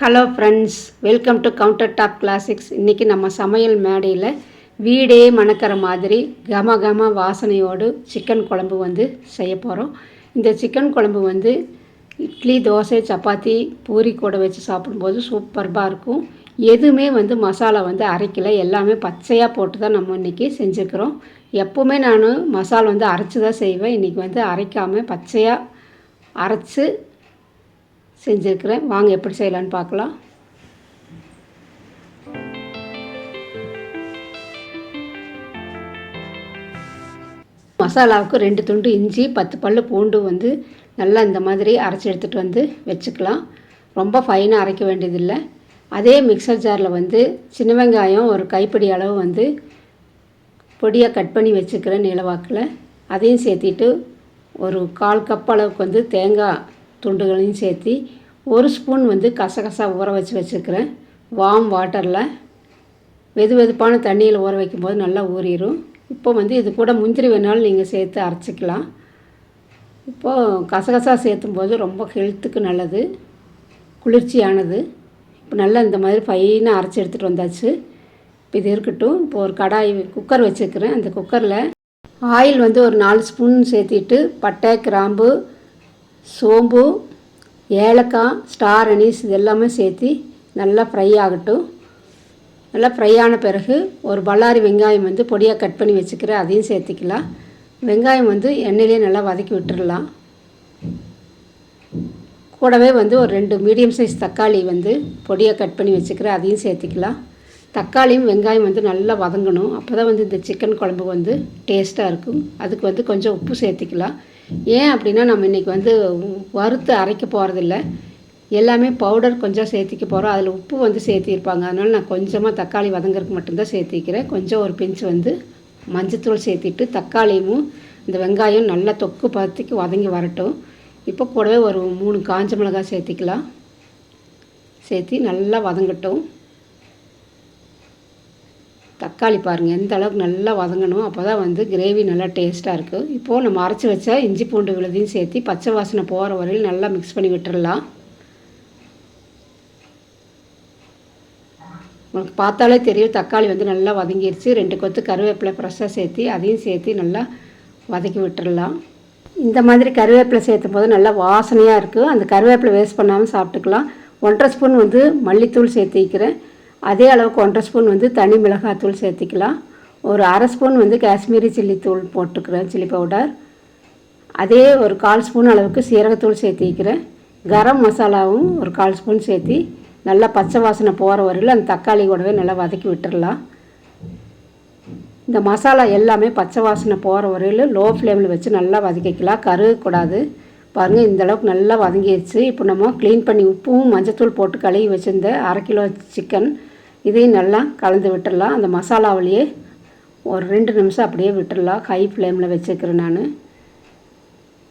Hello friends welcome to counter top classics இன்றைக்கி நம்ம சமையல் மேடையில் வீடே மணக்கிற மாதிரி கம கம வாசனையோடு சிக்கன் குழம்பு வந்து செய்ய போகிறோம் இந்த சிக்கன் குழம்பு வந்து இட்லி தோசை சப்பாத்தி பூரி கூட வச்சு சாப்பிடும்போது சூப்பர்பாக இருக்கும். எதுவுமே வந்து மசாலா வந்து அரைக்கல. எல்லாமே பச்சையாக போட்டு தான் நம்ம இன்றைக்கி செஞ்சுக்கிறோம் எப்போவுமே நான் மசாலா வந்து அரைச்சி தான் செய்வேன். இன்றைக்கி வந்து அரைக்காமல் பச்சையாக அரைச்சி செஞ்சுருக்கிறேன். வாங்க எப்படி செய்யலான்னு பார்க்கலாம். மசாலாவுக்கு ரெண்டு துண்டு இஞ்சி பத்து பல்லு பூண்டு வந்து நல்லா இந்த மாதிரி அரைச்சி எடுத்துகிட்டு வந்து வச்சுக்கலாம். ரொம்ப ஃபைனாக அரைக்க வேண்டியதில்லை. அதே மிக்சர் ஜாரில் வந்து சின்ன வெங்காயம் ஒரு கைப்பிடி அளவு வந்து பொடியாக கட் பண்ணி வச்சுக்கிறேன் நிலவாக்கில் அதையும் சேர்த்திட்டு ஒரு கால் கப் அளவுக்கு வந்து தேங்காய் துண்டுகளையும் சேர்த்து ஒரு ஸ்பூன் வந்து கசகசா ஊற வச்சு வச்சுருக்கிறேன். வாம் வாட்டரில். வெது வெதுப்பான தண்ணியில் ஊற வைக்கும்போது நல்லா ஊறிடும் இப்போ வந்து இது கூட முந்திரி வேணாலும் நீங்கள் சேர்த்து அரைச்சிக்கலாம். இப்போது கசகசா சேர்த்தும் போது ரொம்ப ஹெல்த்துக்கு நல்லது. குளிர்ச்சியானது. இப்போ நல்லா இந்த மாதிரி ஃபைனாக அரைச்சி எடுத்துகிட்டு வந்தாச்சு. இப்போ இது இருக்கட்டும். இப்போ ஒரு கடாய் குக்கர் வச்சுருக்கிறேன். அந்த குக்கரில் ஆயில் வந்து ஒரு நாலு ஸ்பூன் சேர்த்திட்டு பட்டை கிராம்பு சோம்பு ஏலக்காய் ஸ்டார் அனீஸ் இது எல்லாமே சேர்த்து நல்லா ஃப்ரை ஆகட்டும். நல்லா ஃப்ரை ஆன பிறகு ஒரு பல்லாரி வெங்காயம் வந்து பொடியாக கட் பண்ணி வச்சுக்கிறேன் அதையும் சேர்த்திக்கலாம். வெங்காயம் வந்து எண்ணெயிலே நல்லா வதக்கி விட்டுடலாம் கூடவே வந்து ஒரு ரெண்டு மீடியம் சைஸ் தக்காளி வந்து பொடியாக கட் பண்ணி வச்சுக்கிறேன் அதையும் சேர்த்திக்கலாம். தக்காளியும் வெங்காயம் வந்து நல்லா வதங்கணும். அப்போ தான் வந்து இந்த சிக்கன் குழம்பு வந்து டேஸ்ட்டாக இருக்கும். அதுக்கு வந்து கொஞ்சம் உப்பு சேர்த்திக்கலாம். ஏன் அப்படின்னா நம்ம இன்றைக்கி வந்து வறுத்து அரைக்க போகிறதில்ல எல்லாமே பவுடர் கொஞ்சம் சேர்த்திக்க போகிறோம் அதில் உப்பு வந்து சேர்த்திருப்பாங்க. அதனால் நான் கொஞ்சமாக தக்காளி வதங்கறதுக்கு மட்டும்தான் சேர்த்திக்கிறேன். கொஞ்சம் ஒரு பிஞ்சு வந்து மஞ்சத்தூள் சேர்த்திட்டு தக்காளியும் இந்த வெங்காயம் நல்லா தொக்கு பதத்துக்கு வதங்கி வரட்டும். இப்போ கூடவே ஒரு மூணு காஞ்ச மிளகாய் சேர்த்திக்கலாம். சேர்த்தி நல்லா வதங்கட்டும். தக்காளி பாருங்கள் எந்த அளவுக்கு நல்லா வதங்கணும் அப்போ தான் வந்து கிரேவி நல்லா டேஸ்ட்டாக இருக்கும் இப்போது நம்ம அரைச்சி வச்ச இஞ்சி பூண்டு விழுதையும் சேர்த்து பச்சை வாசனை போகிற வரையில் நல்லா மிக்ஸ் பண்ணி விட்டுடலாம் உங்களுக்கு பார்த்தாலே தெரியும் தக்காளி வந்து நல்லா வதங்கிருச்சு. ரெண்டு கொத்து கருவேப்பிலை ஃப்ரெஷ்ஷாக சேர்த்து அதையும் சேர்த்து நல்லா வதக்கி விட்டுடலாம் இந்த மாதிரி கருவேப்பிலை சேர்த்தும் போது நல்லா வாசனையாக இருக்குது அந்த கருவேப்பிலை வேஸ்ட் பண்ணாமல் சாப்பிட்டுக்கலாம். ஒன்றரை ஸ்பூன் வந்து மல்லித்தூள் சேர்த்து வைக்கிறேன். அதே அளவுக்கு ஒன்றரை ஸ்பூன் வந்து தனி மிளகாத்தூள் சேர்த்திக்கலாம். ஒரு அரை ஸ்பூன் வந்து காஷ்மீரி சில்லி தூள் போட்டுக்கிறேன் சில்லி பவுடர். அதே ஒரு கால் ஸ்பூன் அளவுக்கு சீரகத்தூள் சேர்த்திக்கிறேன் கரம் மசாலாவும் ஒரு கால் ஸ்பூன் சேர்த்தி நல்லா பச்சை வாசனை போகிற வரையில் அந்த தக்காளி கூடவே நல்லா வதக்கி விட்டுடலாம் இந்த மசாலா எல்லாமே பச்சை வாசனை போகிற வரையில் லோ ஃப்ளேமில் வச்சு நல்லா வதக்கிக்கலாம். கருகக்கூடாது. பாருங்கள் இந்தளவுக்கு நல்லா வதங்கிடுச்சு இப்போ நம்ம க்ளீன் பண்ணி உப்பும் மஞ்சத்தூள் போட்டு கழுவி வச்சுருந்த அரை கிலோ சிக்கன் இதையும் நல்லா கலந்து விட்டுடலாம். அந்த மசாலாவிலேயே ஒரு ரெண்டு நிமிஷம் அப்படியே விட்டுடலாம். ஹை ஃப்ளேமில் வச்சுக்கிறேன் நான்.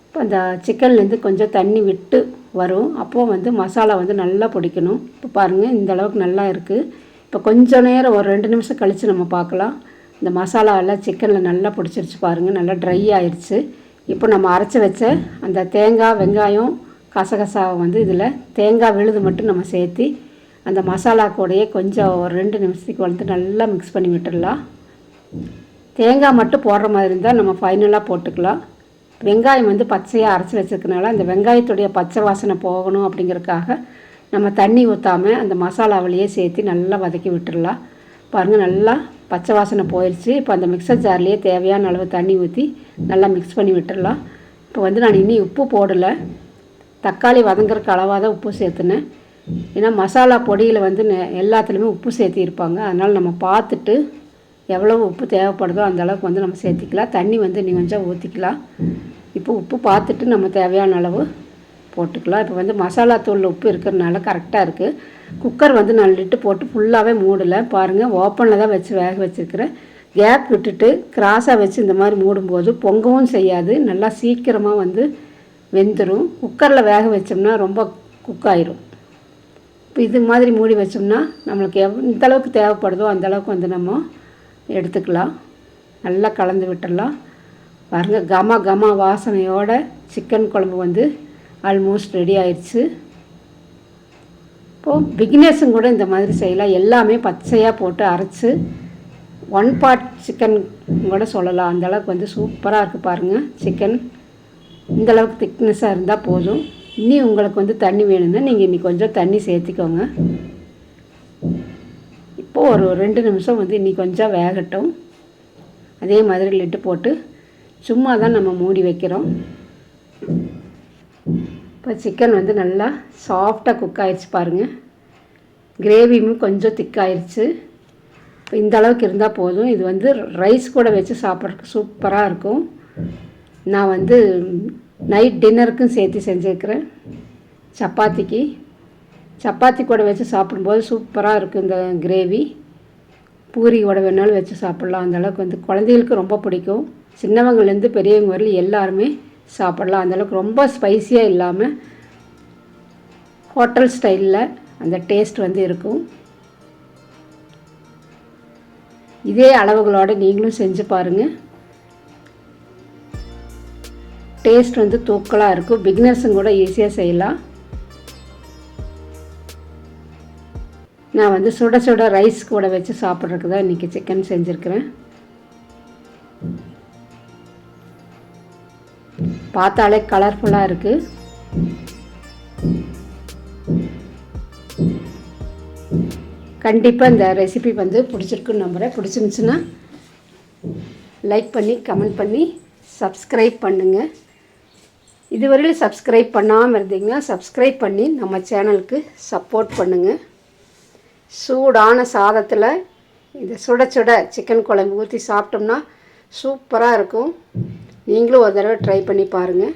இப்போ அந்த சிக்கன்லேருந்து கொஞ்சம் தண்ணி விட்டு வரும். அப்போது வந்து மசாலா வந்து நல்லா பிடிக்கணும். இப்போ பாருங்கள் இந்த அளவுக்கு நல்லா இருக்குது இப்போ கொஞ்சம் நேரம் ஒரு ரெண்டு நிமிஷம் கழித்து நம்ம பார்க்கலாம். இந்த மசாலாவெல்லாம் சிக்கனில் நல்லா பிடிச்சிருச்சு பாருங்கள் நல்லா ட்ரை ஆயிடுச்சு இப்போ நம்ம அரைச்சி வச்ச அந்த தேங்காய் வெங்காயம் கசகசாவை வந்து இதில் தேங்காய் விழுது மட்டும் நம்ம சேர்த்து அந்த மசாலா கூடையே கொஞ்சம் ஒரு ரெண்டு நிமிஷத்துக்கு வந்து நல்லா மிக்ஸ் பண்ணி விட்டுடலாம். தேங்காய் மட்டும் போடுற மாதிரி இருந்தால் நம்ம ஃபைனலாக போட்டுக்கலாம். வெங்காயம் வந்து பச்சையாக அரைச்சி வச்சுருக்கனால அந்த வெங்காயத்துடைய பச்சை வாசனை போகணும் அப்படிங்கிறதுக்காக நம்ம தண்ணி ஊற்றாமல் அந்த மசாலாவிலேயே சேர்த்து நல்லா வதக்கி விட்டுடலாம். பாருங்கள் நல்லா பச்சை வாசனை போயிடுச்சு இப்போ அந்த மிக்சர் ஜார்லேயே தேவையான அளவு தண்ணி ஊற்றி நல்லா மிக்ஸ் பண்ணி விட்டுடலாம். இப்போ வந்து நான் இன்னும் உப்பு போடலை. தக்காளி வதங்குறக்கு அளவாக தான் உப்பு சேர்த்துனேன். ஏன்னா மசாலா பொடியில் வந்து எல்லாத்துலேயுமே உப்பு சேர்த்திருப்பாங்க. அதனால் நம்ம பார்த்துட்டு எவ்வளோ உப்பு தேவைப்படுதோ அந்தளவுக்கு வந்து நம்ம சேர்த்திக்கலாம். தண்ணி வந்து நீ கொஞ்சம் ஊற்றிக்கலாம் இப்போ உப்பு பார்த்துட்டு நம்ம தேவையான அளவு போட்டுக்கலாம். இப்போ வந்து மசாலா தூள் உப்பு இருக்கிறதுனால கரெக்டாக இருக்குது குக்கர் வந்து நான் லிட்டு போட்டு ஃபுல்லாகவே மூடலை. பாருங்கள் ஓப்பனில் தான் வச்சு வேக வச்சுருக்கிறேன். கேப் விட்டுட்டு கிராஸாக வச்சு இந்த மாதிரி மூடும்போது பொங்கவும் செய்யாது. நல்லா சீக்கிரமாக வந்து வெந்துடும் குக்கரில் வேக வச்சோம்னா ரொம்ப குக் ஆயிரும். இப்போ இது மாதிரி மூடி வச்சோம்னா நம்மளுக்கு எவ் இந்த அளவுக்கு தேவைப்படுதோ அந்த அளவுக்கு வந்து நம்ம எடுத்துக்கலாம். நல்லா கலந்து விட்டுடலாம். பாருங்கள் கம கம வாசனையோட சிக்கன் குழம்பு வந்து ஆல்மோஸ்ட் ரெடி ஆயிடுச்சு. இப்போது பிகினர்ஸும் கூட இந்த மாதிரி செய்யலாம். எல்லாமே பச்சையாக போட்டு அரைச்சி ஒன் பார்ட் சிக்கன் கூட சொல்லலாம். அந்த அளவுக்கு வந்து சூப்பராக இருக்குது பாருங்கள் சிக்கன் இந்தளவுக்கு திக்னஸாக இருந்தால் போதும். இனி உங்களுக்கு வந்து தண்ணி வேணும்னா நீங்கள் இன்னி கொஞ்சம் தண்ணி சேர்த்துக்கோங்க. இப்போது ஒரு ரெண்டு நிமிஷம் வந்து இன்னி கொஞ்சம் வேகட்டும். அதே மாதிரி லிட்டு போட்டு சும்மா தான் நம்ம மூடி வைக்கிறோம். இப்போ சிக்கன் வந்து நல்லா சாஃப்டாக குக் ஆயிடுச்சு பாருங்கள் கிரேவியும் கொஞ்சம் திக்காயிருச்சு இப்போ இந்த அளவுக்கு இருந்தால் போதும். இது வந்து ரைஸ் கூட வச்சு சாப்பிட்றதுக்கு சூப்பராக இருக்கும். நான் வந்து நைட் டின்னருக்கும் சேர்த்து செஞ்சுருக்கிறேன். சப்பாத்திக்கு. சப்பாத்தி கூட வச்சு சாப்பிடும்போது சூப்பராக இருக்கும் இந்த கிரேவி. பூரி கூட வேணாலும் வச்சு சாப்பிட்லாம். அந்த அளவுக்கு வந்து குழந்தைகளுக்கு ரொம்ப பிடிக்கும். சின்னவங்கலேருந்து பெரியவங்க வரையிலும் எல்லாருமே சாப்பிட்லாம். அந்தளவுக்கு ரொம்ப ஸ்பைஸியாக இல்லாமல் ஹோட்டல் ஸ்டைலில் அந்த டேஸ்ட் வந்து இருக்கும். இதே அளவுகளோடு நீங்களும் செஞ்சு பாருங்கள் டேஸ்ட் வந்து தூக்கலாக இருக்கும். பிகினர்ஸும் கூட ஈஸியாக செய்யலாம். நான் வந்து சுட சுட ரைஸ் கூட வச்சு சாப்பிட்றதுக்கு தான் இன்றைக்கி சிக்கன் செஞ்சுருக்கிறேன். பார்த்தாலே கலர்ஃபுல்லாக இருக்குது கண்டிப்பாக இந்த ரெசிபி வந்து பிடிச்சிருக்குன்னு நம்புகிறேன் பிடிச்சிருந்துச்சுன்னா லைக் பண்ணி கமெண்ட் பண்ணி சப்ஸ்கிரைப் பண்ணுங்கள் இதுவரையில் சப்ஸ்கிரைப் பண்ணாமல் இருந்தீங்கன்னா சப்ஸ்கிரைப் பண்ணி நம்ம சேனலுக்கு சப்போர்ட் பண்ணுங்கள் சூடான சாதத்தில் இந்த சுட சுட சிக்கன் குழம்பு ஊற்றி சாப்பிட்டோம்னா சூப்பராக இருக்கும். நீங்களும் ஒரு தடவை ட்ரை பண்ணி பாருங்கள்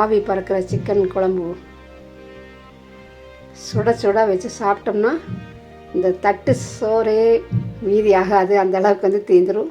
ஆவி பறக்கிற சிக்கன் குழம்பு சுட சுட வச்சு சாப்பிட்டோம்னா இந்த தட்டு சோறே மீதி ஆகாது. அந்த அளவுக்கு வந்து தீந்துடும்